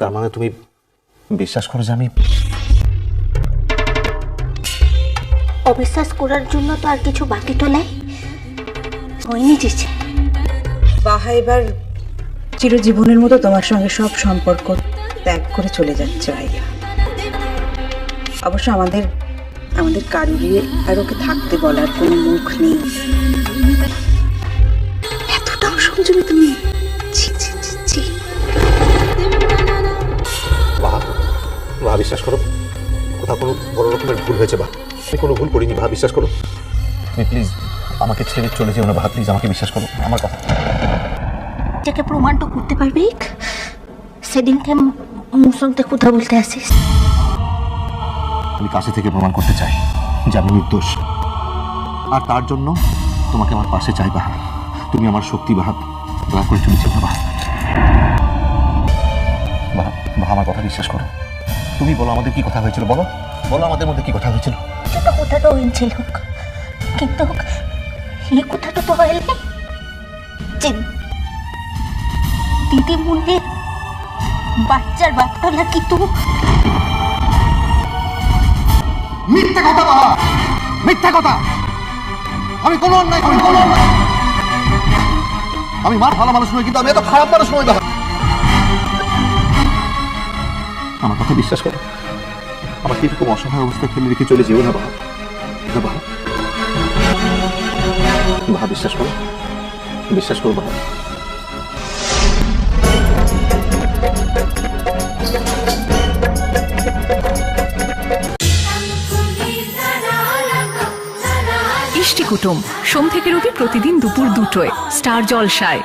তার মানে তুমি বিশ্বাস করো যে আমি অবিশ্বাস করার জন্য তো আর কিছু বাকি তো নাই। হয়নি যেছে বাহা এবার চিরজীবনের মতো তোমার সঙ্গে সব সম্পর্ক ত্যাগ করে চলে যাচ্ছে ভাইয়া। অবশ্য আমাদের আমাদের কারুরই আর ওকে থাকতে বলার কোনো মুখ নেই। এতটাও সংযমী তুমি বিশ্বাস করো? কোথাও কোনো বড় রকমের ভুল হয়েছে বা? আমি কোনো ভুল করিনি বাহা বিশ্বাস করো? তুমি প্লিজ আমাকে ছেড়ে চলে যেও না বাহা প্লিজ আমাকে বিশ্বাস করো আমার কথা। এটাকে প্রমাণটা করতে পারবি? সেদিনকে সঙ্গে কথা বলতে আসিস। আমি কাছে থেকে প্রমাণ করতে চাই যে আমি নির্দোষ। আর তার জন্য তোমাকে আমার পাশে চাই বাহা তুমি আমার শক্তি বাহা দয়া করে চলেছে বাহা বাহা আমার কথা বিশ্বাস করো। তুমি বলো আমাদের কি কথা হয়েছিল বলো। বলো আমাদের মধ্যে কি কথা হয়েছিল। ছোট কথাটা হয়েছিল কিন্তু এই কথাটা তো হইলে যে দিদি মুন্ডে বাচ্চার বাপটা নাকি তো? মিথ্যা কথা বাবা। মিথ্যা কথা। আমি কোনো অন্যায় করি কোনো অন্যায় আমি মার ভালো মানুষ নই কিন্তু আমি এত খারাপ মানুষ নই বাবা। আমার কথা বিশ্বাস করো। আমাকে এরকম অসহায় অবস্থায় ফেলে রেখে চলে যেও না, বাবা। বাবা। বাবা, বিশ্বাস করো। বিশ্বাস করো, বাবা। ইষ্টি কুটুম, সোম থেকে রবি প্রতিদিন দুপুর দুটোয়, স্টার জলসায়।